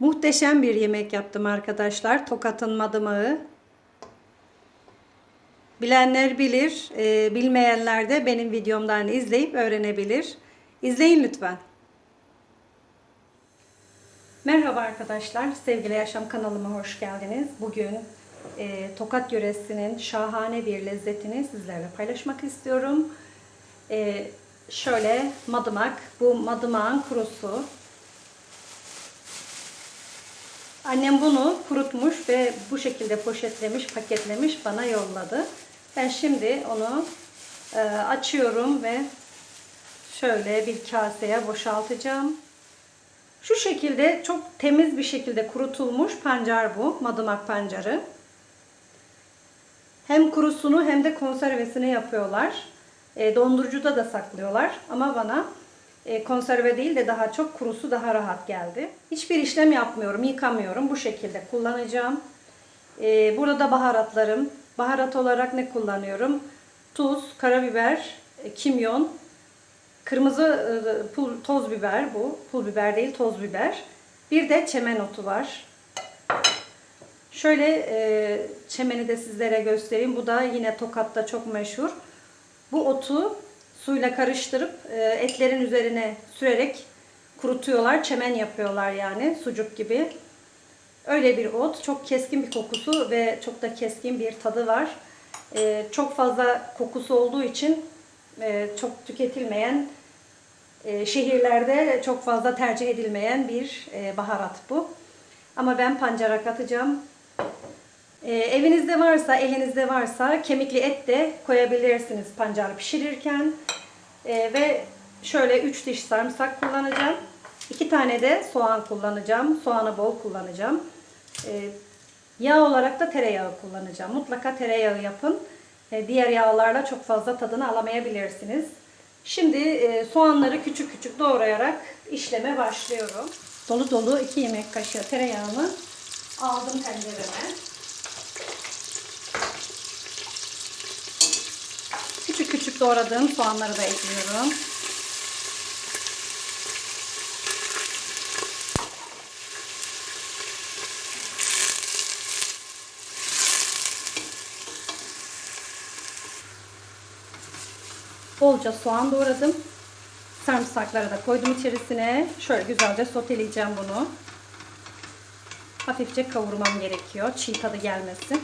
Muhteşem bir yemek yaptım arkadaşlar. Tokat'ın madımağı. Bilenler bilir, e, bilmeyenler de benim videomdan izleyip öğrenebilir. İzleyin lütfen. Merhaba arkadaşlar, sevgili Yaşam kanalıma hoş geldiniz. Bugün e, Tokat yöresinin şahane bir lezzetini sizlerle paylaşmak istiyorum. E, şöyle madımak, bu madımağın kurusu. Annem bunu kurutmuş ve bu şekilde poşetlemiş, paketlemiş, bana yolladı. Ben şimdi onu e, açıyorum ve şöyle bir kaseye boşaltacağım. Şu şekilde çok temiz bir şekilde kurutulmuş pancar bu, madımak pancarı. Hem kurusunu hem de konservesini yapıyorlar. E, dondurucuda da saklıyorlar ama bana konserve değil de daha çok kurusu daha rahat geldi. Hiçbir işlem yapmıyorum, yıkamıyorum. Bu şekilde kullanacağım. E, burada baharatlarım. Baharat olarak ne kullanıyorum? Tuz, karabiber, e, kimyon, kırmızı e, pul, toz biber bu. Pul biber değil, toz biber. Bir de çemen otu var. Şöyle e, çemeni de sizlere göstereyim. Bu da yine Tokat'ta çok meşhur. Bu otu suyla karıştırıp e, etlerin üzerine sürerek kurutuyorlar. Çemen yapıyorlar yani sucuk gibi. Öyle bir ot. Çok keskin bir kokusu ve çok da keskin bir tadı var. E, çok fazla kokusu olduğu için e, çok tüketilmeyen e, şehirlerde çok fazla tercih edilmeyen bir e, baharat bu. Ama ben pancara katacağım. E, evinizde varsa, elinizde varsa kemikli et de koyabilirsiniz pancar pişirirken. E, ve şöyle 3 diş sarımsak kullanacağım. 2 tane de soğan kullanacağım. Soğanı bol kullanacağım. E, yağ olarak da tereyağı kullanacağım. Mutlaka tereyağı yapın. E, diğer yağlarla çok fazla tadını alamayabilirsiniz. Şimdi e, soğanları küçük küçük doğrayarak işleme başlıyorum. Dolu dolu 2 yemek kaşığı tereyağını aldım tencereme. Küçük doğradığım soğanları da ekliyorum. Bolca soğan doğradım. Sarımsakları da koydum içerisine. Şöyle güzelce soteleyeceğim bunu. Hafifçe kavurmam gerekiyor. Çiğ tadı gelmesin.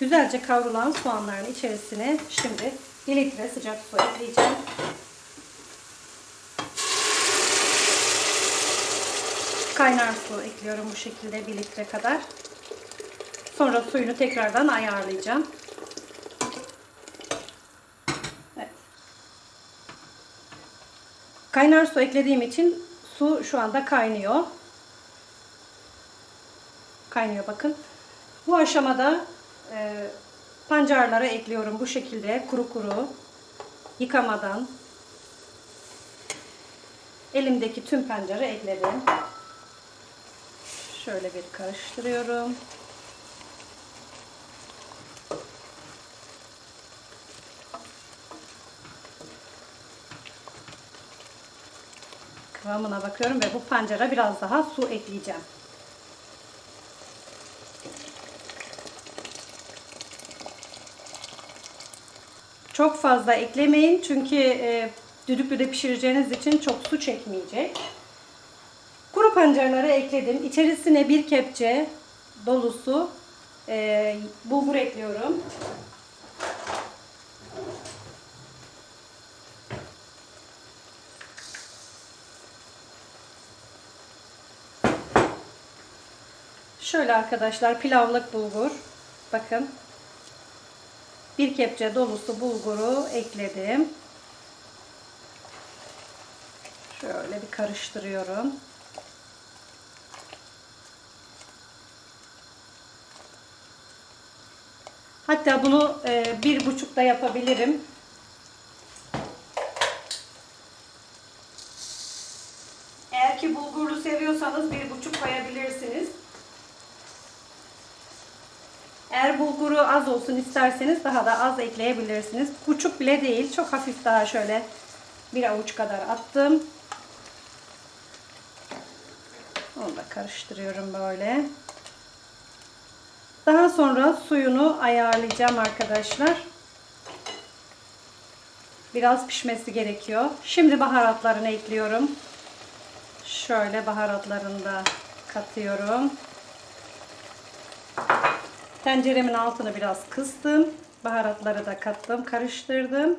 Güzelce kavrulan soğanların içerisine şimdi 1 litre sıcak su ekleyeceğim. Kaynar su ekliyorum bu şekilde 1 litre kadar. Sonra suyunu tekrardan ayarlayacağım. Kaynar su eklediğim için su şu anda kaynıyor. Kaynıyor bakın. Bu aşamada e, pancarları ekliyorum bu şekilde kuru kuru yıkamadan. Elimdeki tüm pancarı ekledim. Şöyle bir karıştırıyorum. Kıvamına bakıyorum ve bu pancara biraz daha su ekleyeceğim. Çok fazla eklemeyin çünkü e, düdüklüde pişireceğiniz için çok su çekmeyecek. Kuru pancarları ekledim. İçerisine bir kepçe dolusu e, bulgur ekliyorum. Şöyle arkadaşlar pilavlık bulgur. Bakın. Bir kepçe dolusu bulguru ekledim. Şöyle bir karıştırıyorum. Hatta bunu e, bir buçukta yapabilirim. Eğer ki bulgurlu seviyorsanız bir buçuk koyabilirsiniz. Eğer bulguru az olsun isterseniz daha da az ekleyebilirsiniz. Buçuk bile değil. Çok hafif daha şöyle bir avuç kadar attım. Onu da karıştırıyorum böyle. Daha sonra suyunu ayarlayacağım arkadaşlar. Biraz pişmesi gerekiyor. Şimdi baharatlarını ekliyorum. Şöyle baharatlarını da katıyorum. Tenceremin altını biraz kıstım. Baharatları da kattım, karıştırdım.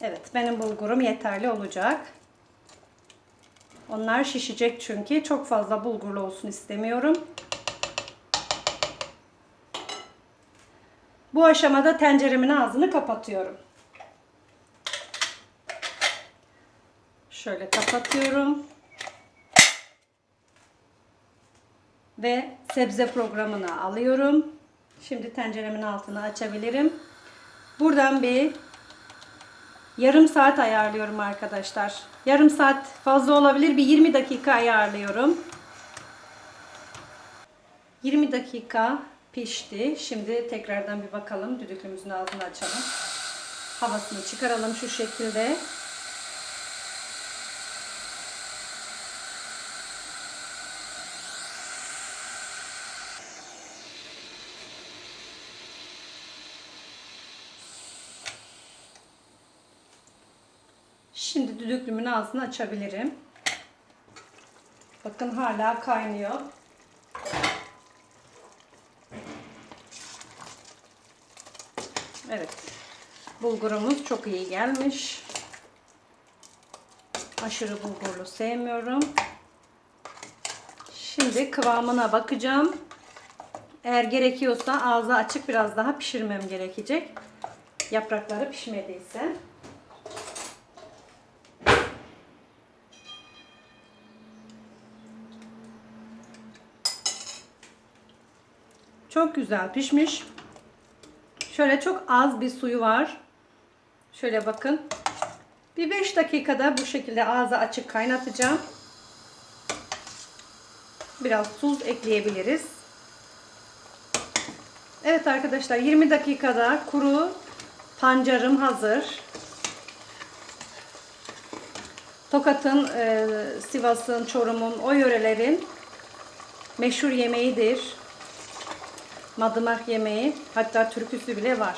Evet, benim bulgurum yeterli olacak. Onlar şişecek çünkü çok fazla bulgurlu olsun istemiyorum. Bu aşamada tenceremin ağzını kapatıyorum. Şöyle kapatıyorum. Ve sebze programını alıyorum. Şimdi tenceremin altını açabilirim. Buradan bir yarım saat ayarlıyorum arkadaşlar. Yarım saat fazla olabilir. Bir 20 dakika ayarlıyorum. 20 dakika pişti. Şimdi tekrardan bir bakalım. Düdüklümüzün ağzını açalım. Havasını çıkaralım şu şekilde. Şimdi düdüklümün ağzını açabilirim. Bakın hala kaynıyor. Evet. Bulgurumuz çok iyi gelmiş. Aşırı bulgurlu sevmiyorum. Şimdi kıvamına bakacağım. Eğer gerekiyorsa ağzı açık biraz daha pişirmem gerekecek. Yaprakları pişmediyse. Çok güzel pişmiş. Şöyle çok az bir suyu var. Şöyle bakın. Bir 5 dakikada bu şekilde ağzı açık kaynatacağım. Biraz tuz ekleyebiliriz. Evet arkadaşlar 20 dakikada kuru pancarım hazır. Tokat'ın, e, Sivas'ın, Çorum'un o yörelerin meşhur yemeğidir. Madımak yemeği. Hatta türküsü bile var.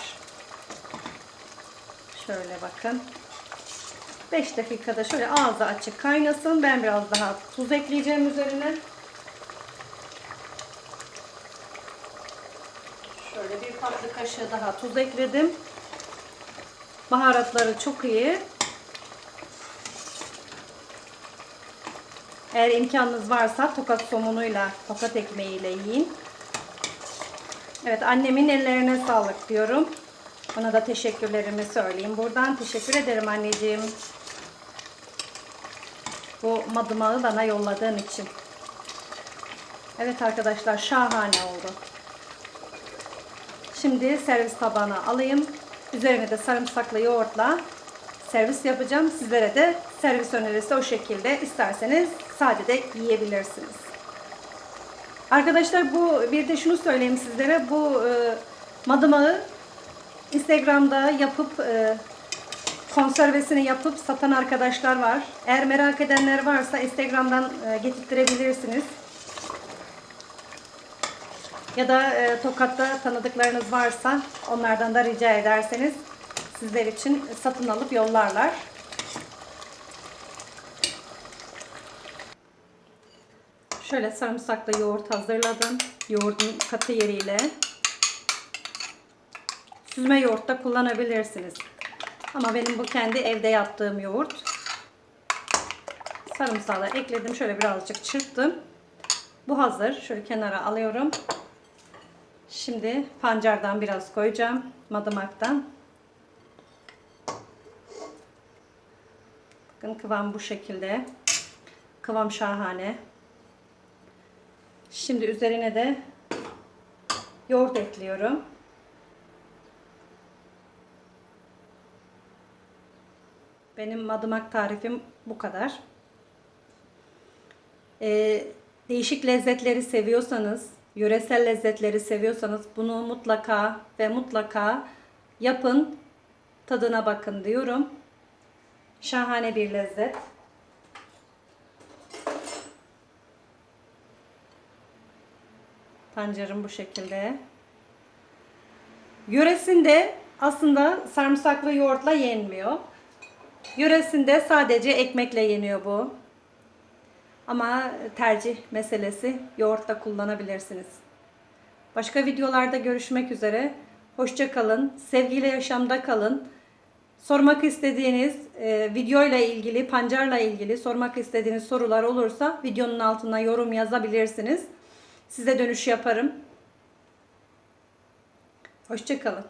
Şöyle bakın. 5 dakikada şöyle ağzı açık kaynasın. Ben biraz daha tuz ekleyeceğim üzerine. Şöyle bir tatlı kaşığı daha tuz ekledim. Baharatları çok iyi. Eğer imkanınız varsa tokat somonuyla, tokat ekmeğiyle yiyin. Evet annemin ellerine sağlık diyorum. Ona da teşekkürlerimi söyleyeyim. Buradan teşekkür ederim anneciğim. Bu madımağı bana yolladığın için. Evet arkadaşlar şahane oldu. Şimdi servis tabağına alayım. Üzerine de sarımsaklı yoğurtla servis yapacağım. Sizlere de servis önerisi o şekilde isterseniz sade de yiyebilirsiniz. Arkadaşlar bu bir de şunu söyleyeyim sizlere. Bu e, madımağı Instagram'da yapıp e, konservesini yapıp satan arkadaşlar var. Eğer merak edenler varsa Instagram'dan e, getirtirebilirsiniz. Ya da e, Tokat'ta tanıdıklarınız varsa onlardan da rica ederseniz sizler için satın alıp yollarlar. Şöyle sarımsaklı yoğurt hazırladım. Yoğurdun katı yeriyle. Süzme yoğurt da kullanabilirsiniz. Ama benim bu kendi evde yaptığım yoğurt. Sarımsağı ekledim. Şöyle birazcık çırptım. Bu hazır. Şöyle kenara alıyorum. Şimdi pancardan biraz koyacağım. Madımaktan. Bakın kıvam bu şekilde. Kıvam şahane. Şimdi üzerine de yoğurt ekliyorum. Benim madımak tarifim bu kadar. Ee, Değişik lezzetleri seviyorsanız, yöresel lezzetleri seviyorsanız bunu mutlaka ve mutlaka yapın. Tadına bakın diyorum. Şahane bir lezzet. Pancarım bu şekilde. Yöresinde aslında sarımsaklı yoğurtla yenmiyor. Yöresinde sadece ekmekle yeniyor bu. Ama tercih meselesi yoğurtla kullanabilirsiniz. Başka videolarda görüşmek üzere. Hoşça kalın. Sevgiyle yaşamda kalın. Sormak istediğiniz e, videoyla ilgili, pancarla ilgili sormak istediğiniz sorular olursa videonun altına yorum yazabilirsiniz. Size dönüş yaparım. Hoşça kalın.